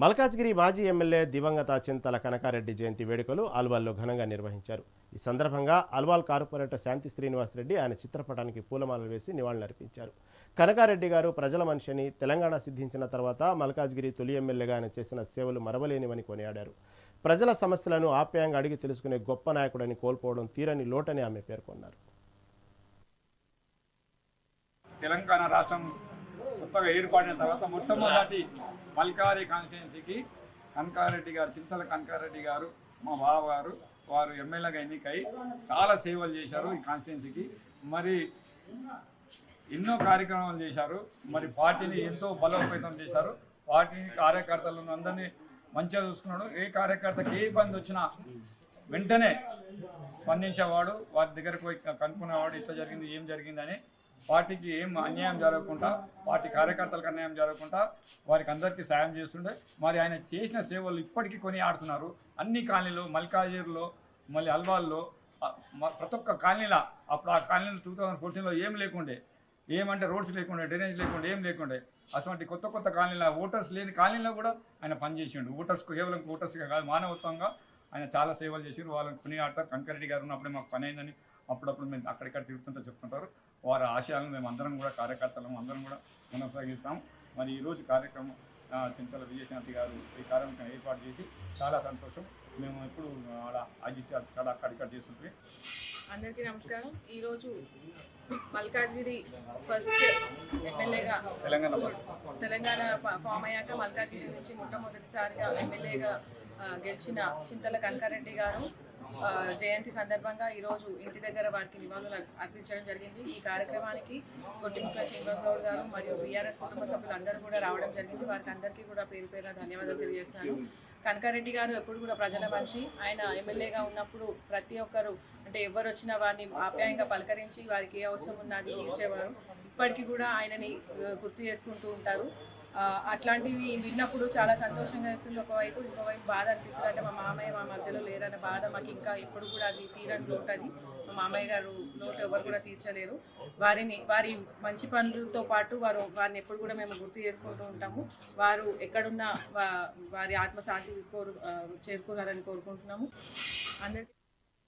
మల్కాజ్గిరి మాజీ ఎమ్మెల్యే దివంగత చింతల కనకారెడ్డి జయంతి వేడుకలు అల్వాల్లో ఘనంగా నిర్వహించారు. ఈ సందర్భంగా అల్వాల్ కార్పొరేటర్ శాంతి శ్రీనివాసరెడ్డి ఆయన చిత్రపటానికి పూలమాలలు వేసి నివాళులర్పించారు. కనకారెడ్డి గారు ప్రజల మనిషిని తెలంగాణ సిద్ధించిన తర్వాత మల్కాజ్గిరి తొలి ఎమ్మెల్యేగా ఆయన చేసిన సేవలు మరవలేనివని కొనియాడారు. ప్రజల సమస్యలను ఆప్యాయంగా అడిగి తెలుసుకునే గొప్ప నాయకుడని కోల్పోవడం తీరని లోటని ఆమె పేర్కొన్నారు. తెలంగాణ రాష్ట్రం కొత్తగా ఏర్పడిన తర్వాత మొట్టమొదటి మల్కారి కాన్స్టిట్యున్సీకి కనకారెడ్డి గారు చింతల కనకారెడ్డి గారు మా బావ గారు వారు ఎమ్మెల్యేగా ఎన్నికై చాలా సేవలు చేశారు ఈ కాన్స్టిట్యున్సీకి. మరి ఎన్నో కార్యక్రమాలు చేశారు. మరి పార్టీని ఎంతో బలోపేతం చేశారు. పార్టీ కార్యకర్తలను అందరినీ మంచిగా చూసుకున్నాడు. ఏ కార్యకర్తకి ఏ ఇబ్బంది వచ్చినా వెంటనే స్పందించేవాడు. వారి దగ్గరకు పోయి కనుక్కునేవాడు. ఇట్లా జరిగింది ఏం జరిగిందని పార్టీకి ఏం అన్యాయం జరగకుండా పార్టీ కార్యకర్తలకు అన్యాయం జరగకుండా వారికి అందరికీ సాయం చేస్తుండే. మరి ఆయన చేసిన సేవలు ఇప్పటికీ కొని ఆడుతున్నారు అన్ని కాలనీలు మల్కాజీర్లో మళ్ళీ అల్వాల్లో మ- ప్రతి ఒక్క కాలనీల అప్పుడు ఆ కాలనీలో టూ థౌజండ్ ఫోర్టీన్లో ఏం లేకుండే. ఏమంటే రోడ్స్ లేకుండా డ్రైనేజ్ లేకుండే ఏం లేకుండే. అటువంటి కొత్త కొత్త కాలనీలో ఓటర్స్ లేని కాలనీలో కూడా ఆయన పనిచేసిండు. ఓటర్స్ కేవలం ఓటర్స్గా కాదు మానవత్వంగా ఆయన చాలా సేవలు చేసిండు. వాళ్ళని కొని ఆడతారు కంకరెడ్డి గారు ఉన్నప్పుడే మాకు పని అయిందని అప్పుడప్పుడు మేము అక్కడిక్కడ తిరుగుతుంటే చెప్తుంటారు. వారి ఆశయాలను మేము అందరం కూడా కార్యకర్తలం అందరం కూడా కొనసాగిస్తాం. మరి ఈరోజు కార్యక్రమం చింతల విజయశాంతి గారు ఈ కార్యక్రమం ఏర్పాటు చేసి చాలా సంతోషం. మేము ఎప్పుడు ఆడ అజిస్టార్స్ కాడ అక్కడిక్కడ చేస్తుంటే. అందరికీ నమస్కారం. ఈరోజు మల్కాజ్గిరి ఫస్ట్ ఎమ్మెల్యేగా తెలంగాణ. తెలంగాణ ఫామ్ అయ్యాక మల్కాజ్గిరి నుంచి మొట్టమొదటిసారిగా ఎమ్మెల్యేగా గెలిచిన చింతల కనకారెడ్డి గారు. జయంతి సందర్భంగా ఈరోజు ఇంటి దగ్గర వారికి నివాళులు అర్పించడం జరిగింది. ఈ కార్యక్రమానికి గొట్టిముట్ల శ్రీనివాస్ గౌడ్ గారు మరియు బీఆర్ఎస్ కుటుంబ సభ్యులు అందరూ కూడా రావడం జరిగింది. వారికి అందరికీ కూడా పేరు పేరున ధన్యవాదాలు తెలియజేస్తాను కనకారెడ్డి గారు ఎప్పుడు కూడా ప్రజల మనిషి. ఆయన ఎమ్మెల్యేగా ఉన్నప్పుడు ప్రతి ఒక్కరు అంటే ఎవరు వచ్చినా వారిని ఆప్యాయంగా పలకరించి వారికి ఏ అవసరం ఉన్నది తీర్చేవారు. ఇప్పటికీ కూడా ఆయనని గుర్తు చేసుకుంటూ ఉంటారు. అట్లాంటివి విన్నప్పుడు చాలా సంతోషంగా వేస్తుంది ఒకవైపు ఇంకోవైపు బాధ అనిపిస్తుంది. అంటే మా మామయ్య మా మధ్యలో లేరన్న బాధ మాకు ఇంకా ఎప్పుడు కూడా అది తీరని లోటు అది మా మామయ్య గారు లోటు ఎవరు కూడా తీర్చలేరు. వారిని వారి మంచి పనులతో పాటు వారు వారిని ఎప్పుడు కూడా మేము గుర్తు చేసుకుంటూ ఉంటాము. వారు ఎక్కడున్నా వారి ఆత్మశాంతి కోరు చేరుకున్నారని కోరుకుంటున్నాము. అందరికీ